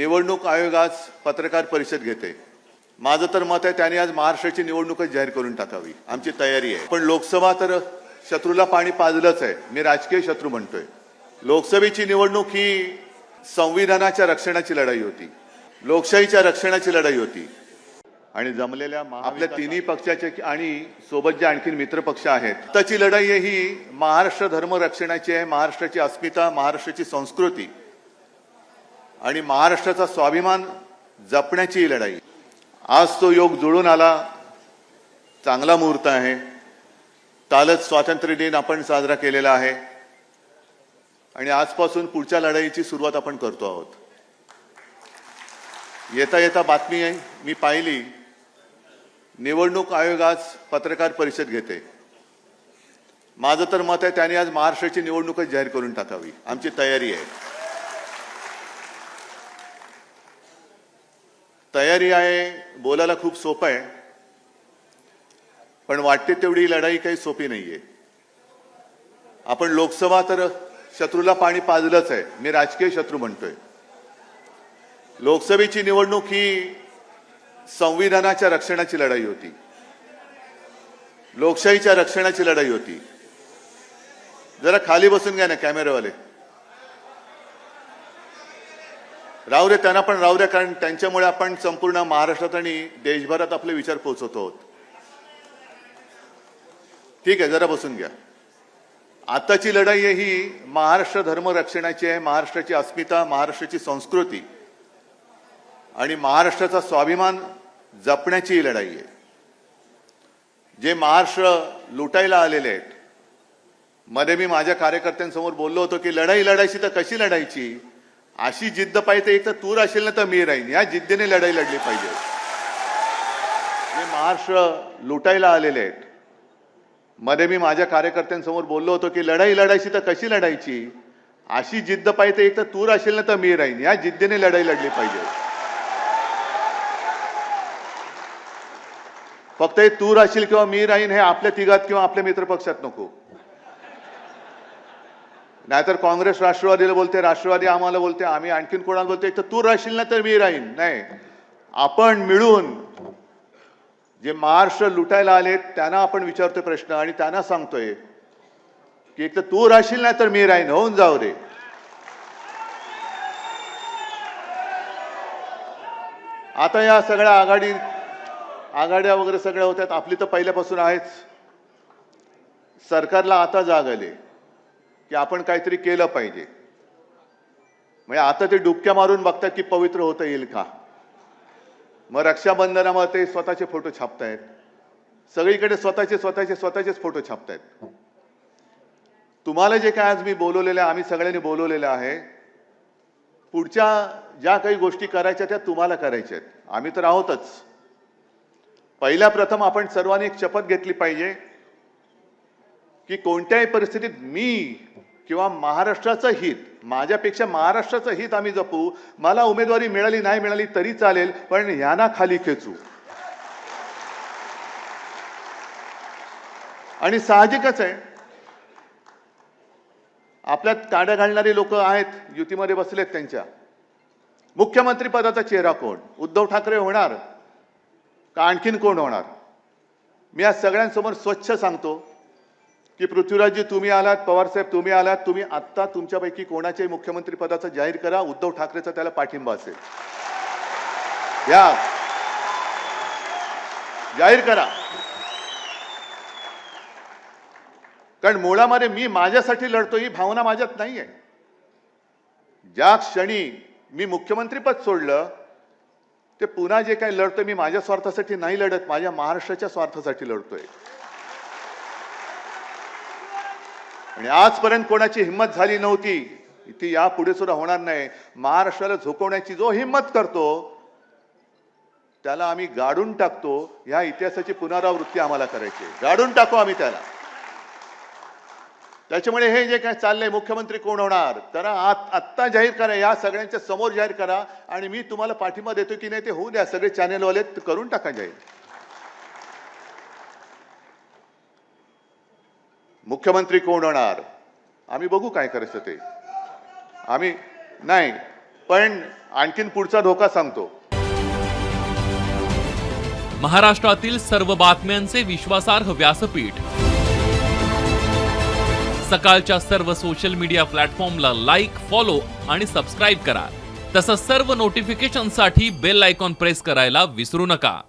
निवडणूक आयोग आज पत्रकार परिषद घेते. माझं तर मत आहे त्यांनी आज महाराष्ट्राची निवडणूकच जाहीर करून टाकावी. आमची तयारी आहे. पण लोकसभा तर शत्रूला पाणी पाजलंच आहे. मी राजकीय शत्रू म्हणतोय. लोकसभेची निवडणूक ही संविधानाच्या रक्षणाची लढाई होती. लोकशाहीच्या रक्षणाची लढाई होती. आणि जमलेल्या आपल्या तिन्ही पक्षाचे आणि सोबत जे आणखीन मित्र पक्ष आहेत त्याची लढाई ही महाराष्ट्र धर्म रक्षणाची आहे महाराष्ट्राची अस्मिता महाराष्ट्राची संस्कृती. आणि महाराष्ट्राचा स्वाभिमान जपण्याची ही लढाई. आज तो योग जुळून आला. चांगला मुहूर्त आहे. कालच स्वातंत्र्य दिन आपण साजरा केलेला आहे. आणि आजपासून पुढच्या लढाईची सुरुवात आपण करतो आहोत. येता येता बातमी आहे. मी पाहिली. निवडणूक आयोग आज पत्रकार परिषद घेते. माझं तर मत आहे त्यांनी आज महाराष्ट्राची निवडणूकच जाहीर करून टाकावी. आमची तयारी आहे. तयारी आहे बोलायला खूप सोपं आहे. पण वाटते तेवढी लढाई काही सोपी नाहीये. आपण लोकसभा तर शत्रूला पाणी पाजलंच आहे. मी राजकीय शत्रू म्हणतोय. लोकसभेची निवडणूक ही संविधानाच्या रक्षणाची लढाई होती. लोकशाहीच्या रक्षणाची लढाई होती. जरा खाली बसून घ्या ना कॅमेरावाले. राहू दे त्यांना पण राहू द्या कारण त्यांच्यामुळे आपण संपूर्ण महाराष्ट्रात आणि देशभरात आपले विचार पोहोचवतो आहोत. ठीक आहे जरा बसून घ्या. आताची लढाई आहे ही महाराष्ट्र धर्म रक्षणाची आहे महाराष्ट्राची अस्मिता महाराष्ट्राची संस्कृती आणि महाराष्ट्राचा स्वाभिमान जपण्याची ही लढाई आहे. जे महाराष्ट्र लुटायला आलेले आहेत मध्ये मी माझ्या कार्यकर्त्यांसमोर बोललो होतो की लढाई लढायची तर कशी लढायची? अशी जिद्द पाहिजे एक तर तूर असेल ना तर मी राहीन. या जिद्दीने लढाई लढली पाहिजे. जे महाराष्ट्र लुटायला आलेले आहेत. मध्ये मी माझ्या कार्यकर्त्यांसमोर बोललो होतो की लढाई लढायची तर कशी लढायची? अशी जिद्द पाहिजे एक तर तूर असेल ना तर मी राहीन. या जिद्दीने लढाई लढली पाहिजे. फक्त हे तूर असेल किंवा मी राहीन हे आपल्या तिघात किंवा आपल्या मित्रपक्षात नको. नाहीतर काँग्रेस राष्ट्रवादीला बोलते राष्ट्रवादी आम्हाला बोलते आम्ही आणखीन कोणाला बोलते? एक तर तू राहशील ना तर मी राहीन. नाही. आपण मिळून जे महाराष्ट्र लुटायला आलेत त्यांना आपण विचारतोय प्रश्न आणि त्यांना सांगतोय की एक तर तू राहशील ना तर मी राहीन. होऊन जाऊ दे. आता या सगळ्या आघाडी आघाड्या वगैरे सगळ्या होत्यात. आपली तर पहिल्यापासून आहेच. सरकारला आता जाग आली. की आपण काहीतरी केलं पाहिजे. म्हणजे आता ते डुबक्या मारून बघतात की पवित्र होता येईल का? मग रक्षाबंधनामध्ये ते स्वतःचे फोटो छापतायत. सगळीकडे स्वतःचे स्वतःचे स्वतःचेच फोटो छापतायत. तुम्हाला जे काय आज मी बोलवलेलं आहे आम्ही सगळ्यांनी बोलवलेलं आहे पुढच्या ज्या काही गोष्टी करायच्या त्या तुम्हाला करायच्या आहेत. आम्ही तर आहोतच. पहिल्या प्रथम आपण सर्वांनी एक शपथ घेतली पाहिजे की कोणत्याही परिस्थितीत मी किंवा महाराष्ट्राचं हित माझ्यापेक्षा महाराष्ट्राचं हित आम्ही जपू मला उमेदवारी मिळाली नाही मिळाली तरी चालेल पण ह्यांना खाली खेचू. आणि साहजिकच आहे. आपल्यात काड्या घालणारी लोक आहेत युतीमध्ये बसलेत त्यांच्या. मुख्यमंत्री पदाचा चेहरा कोण? उद्धव ठाकरे होणार का आणखीन कोण होणार? मी आज सगळ्यांसमोर स्वच्छ सांगतो की पृथ्वीराजजी तुम्ही आलात पवारसाहेब तुम्ही आलात तुम्ही आत्ता तुमच्यापैकी कोणाच्याही मुख्यमंत्री पदाचा जाहीर करा उद्धव ठाकरेचा त्याला पाठिंबा असेल. या. जाहीर करा. कारण मुळामध्ये मी माझ्यासाठी लढतो ही भावना माझ्यात नाहीये. ज्या क्षणी मी मुख्यमंत्रीपद सोडलं ते पुन्हा जे काही लढतोय मी माझ्या स्वार्थासाठी नाही लढत माझ्या महाराष्ट्राच्या स्वार्थासाठी लढतोय. आणि आजपर्यंत कोणाची हिंमत झाली नव्हती ती यापुढे सुद्धा होणार नाही. महाराष्ट्राला झोकवण्याची जो हिंमत करतो त्याला आम्ही गाडून टाकतो. ह्या इतिहासाची पुनरावृत्ती आम्हाला करायची गाडून टाकू आम्ही त्याला. त्याच्यामुळे हे जे काय चाललंय मुख्यमंत्री कोण होणार? तर आत- आत्ता जाहीर करा या सगळ्यांच्या समोर जाहीर करा. आणि मी तुम्हाला पाठिंबा देतो की नाही ते होऊ द्या. सगळे चॅनेलवाले करून टाका जाहीर. मुख्यमंत्री कोण होणार? आम्ही बघू काय करायचं ते. आम्ही नाही पण आणखीन पुढचा धोका सांगतो. महाराष्ट्रातील सर्व बातम्यांचे विश्वासार्ह व्यासपीठ. सकाळच्या सर्व सोशल मीडिया प्लॅटफॉर्मला लाईक फॉलो आणि सबस्क्राईब करा. तसंच सर्व नोटिफिकेशनसाठी बेल आयकॉन प्रेस करायला विसरू नका.